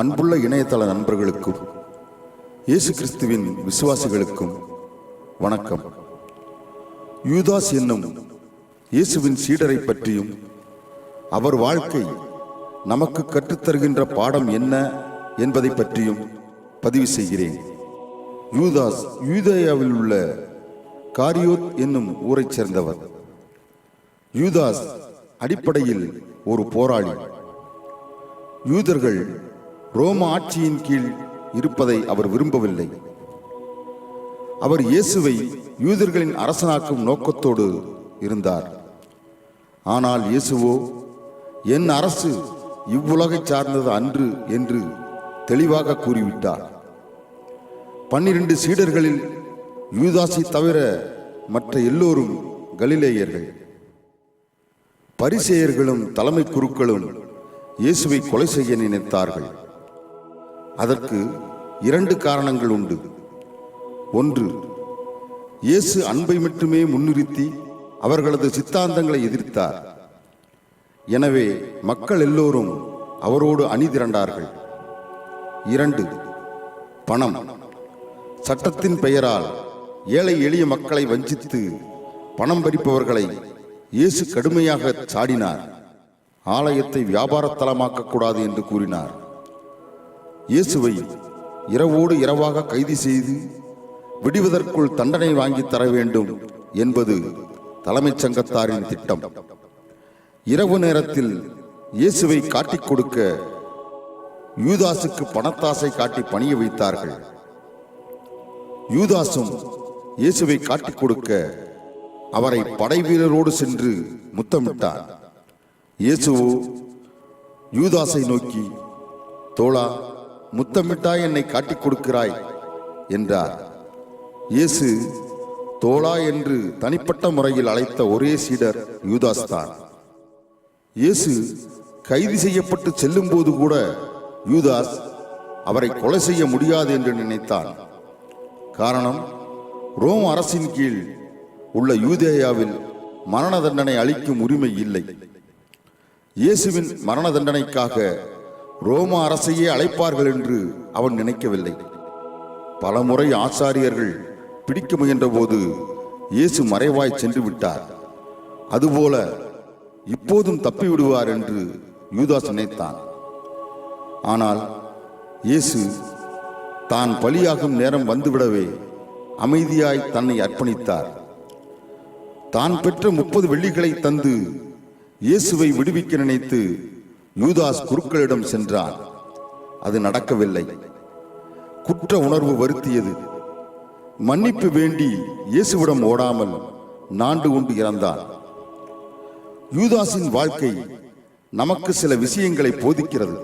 அன்புள்ள இணையதள நண்பர்களுக்கும் இயேசு கிறிஸ்துவின் விசுவாசிகளுக்கும் வணக்கம். யூதாஸ் என்னும் இயேசுவின் சீடரை பற்றியும் அவர் வாழ்க்கை நமக்கு கற்றுத்தருகின்ற பாடம் என்ன என்பதை பற்றியும் பதிவு செய்கிறேன். யூதாஸ் யூதேயாவில் உள்ள காரியோத் என்னும் ஊரைச் சேர்ந்தவர். யூதாஸ் அடிப்படையில் ஒரு போராளி. யூதர்கள் ரோம ஆட்சியின் கீழ் இருப்பதை அவர் விரும்பவில்லை. அவர் இயேசுவை யூதர்களின் அரசனாக்கும் நோக்கத்தோடு இருந்தார். ஆனால் இயேசுவோ என் அரசு இவ்வுலகை சார்ந்தது அன்று என்று தெளிவாக கூறிவிட்டார். பன்னிரண்டு சீடர்களில் யூதாசி தவிர மற்ற எல்லோரும் கலிலேயர்கள். பரிசேயர்களும் தலைமை குருக்களும் இயேசுவை கொலை செய்ய நினைத்தார்கள். அதற்கு இரண்டு காரணங்கள் உண்டு. ஒன்று இயேசு அன்பை மட்டுமே முன்னிறுத்தி அவர்களது சித்தாந்தங்களை எதிர்த்தார். எனவே மக்கள் எல்லோரும் அவரோடு அணிதிரண்டார்கள். இரண்டு பணம். சட்டத்தின் பெயரால் ஏழை எளிய மக்களை வஞ்சித்து பணம் பறிப்பவர்களை இயேசு கடுமையாக சாடினார். ஆலயத்தை வியாபாரத்தலமாக்கக்கூடாது என்று கூறினார். இயேசுவை இரவோடு இரவாக கைது செய்து விடுவதற்குள் தண்டனை வாங்கி தர வேண்டும் என்பது தலைமைச் சங்கத்தாரின் திட்டம். இரவு நேரத்தில் இயேசுவை காட்டிக் கொடுக்க யூதாசுக்கு பணத்தாசை காட்டி பணிய வைத்தார்கள். யூதாசும் இயேசுவை காட்டிக் கொடுக்க அவரை படை வீரரோடு சென்று முத்தமிட்டார். இயேசுவோ யூதாசை நோக்கி தோழா முத்தமிட்டாய் என்னை காட்டிக் கொடுக்கிறாய் என்றார். இயேசு தோழா என்று தனிப்பட்ட முறையில் அழைத்த ஒரே சீடர் யூதாஸ் தான். இயேசு கைது செய்யப்பட்டு செல்லும் போது கூட யூதாஸ் அவரை கொலை செய்ய முடியாது என்று நினைத்தான். காரணம் ரோம் அரசின் கீழ் உள்ள யூதேயாவில் மரண தண்டனை அளிக்கும் உரிமை இல்லை. இயேசுவின் மரண தண்டனைக்காக ரோம அரசையே அழைப்பார்கள் என்று அவன் நினைக்கவில்லை. பலமுறை ஆசாரியர்கள் பிடிக்க முயன்றபோது இயேசு மறைவாய் சென்று விட்டார். அதுபோல இப்போதும் தப்பி விடுவார் என்று யூதாஸ் நினைத்தான். ஆனால் இயேசு தான் பலியாகும் நேரம் வந்துவிடவே அமைதியாய் தன்னை அர்ப்பணித்தார். தான் பெற்ற முப்பது வெள்ளிகளை தந்து இயேசுவை விடுவிக்க நினைத்து யூதாஸ் குருக்களிடம் சென்றான். அது நடக்கவில்லை. குற்ற உணர்வு வருத்தியது. மன்னிப்பு வேண்டி இயேசுவிடம் ஓடாமல் நாண்டு கொண்டு இறந்தான். யூதாஸின் வாழ்க்கை நமக்கு சில விஷயங்களை போதிக்கிறது.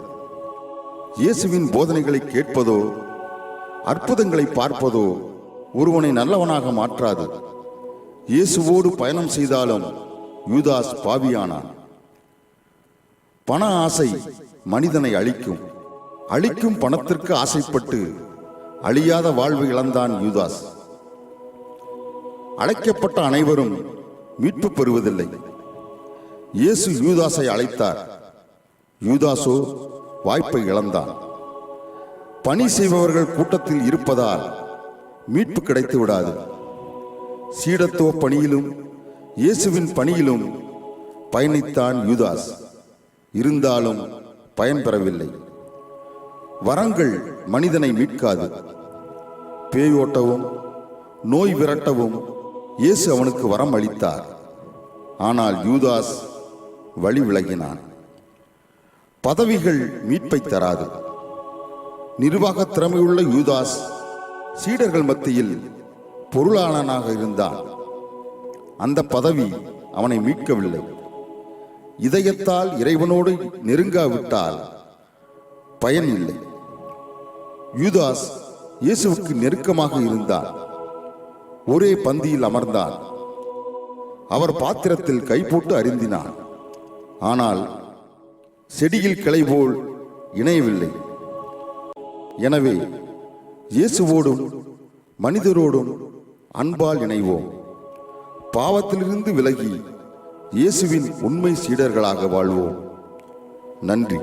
இயேசுவின் போதனைகளை கேட்பதோ அற்புதங்களை பார்ப்பதோ ஒருவனை நல்லவனாக மாற்றாது. இயேசுவோடு பயணம் செய்தாலும் யூதாஸ் பாவியானான். பண ஆசை மனிதனை அழிக்கும். அழிக்கும் பணத்திற்கு ஆசைப்பட்டு அழியாத வாழ்வு இழந்தான் யூதாஸ். அழைக்கப்பட்ட அனைவரும் மீட்பு பெறுவதில்லை. இயேசு யூதாஸை அழைத்தார். யூதாசோ வாய்ப்பை இழந்தான். பணி செய்பவர்கள் கூட்டத்தில் இருப்பதால் மீட்பு கிடைத்து விடாது. சீடத்துவ பணியிலும் இயேசுவின் பணியிலும் பயணித்தான் யூதாஸ். இருந்தாலும் பயன்பெறவில்லை. வரங்கள் மனிதனை மீட்காது. பேயோட்டவும் நோய் விரட்டவும் இயேசு அவனுக்கு வரம் அளித்தார். ஆனால் யூதாஸ் வழி விலகினான். பதவிகள் மீட்பை தராது. நிர்வாக திறமையுள்ள யூதாஸ் சீடர்கள் மத்தியில் பொருளாளனாக இருந்தான். அந்த பதவி அவனை மீட்கவில்லை. இதயத்தால் இறைவனோடு நெருங்காவிட்டால் பயன் இல்லை யூதாஸ் இயேசுவுக்கு நெருக்கமாக இருந்தான். ஒரே பந்தியில் அமர்ந்தான். அவர் பாத்திரத்தில் கை போட்டு அருந்தினான். ஆனால் செடியில் கிளை போல் இணையவில்லை. எனவே இயேசுவோடும் மனிதரோடும் அன்பால் இணைவோம். பாவத்திலிருந்து விலகி இயேசுவின் உண்மை சீடர்களாக வாழ்வோம். நன்றி.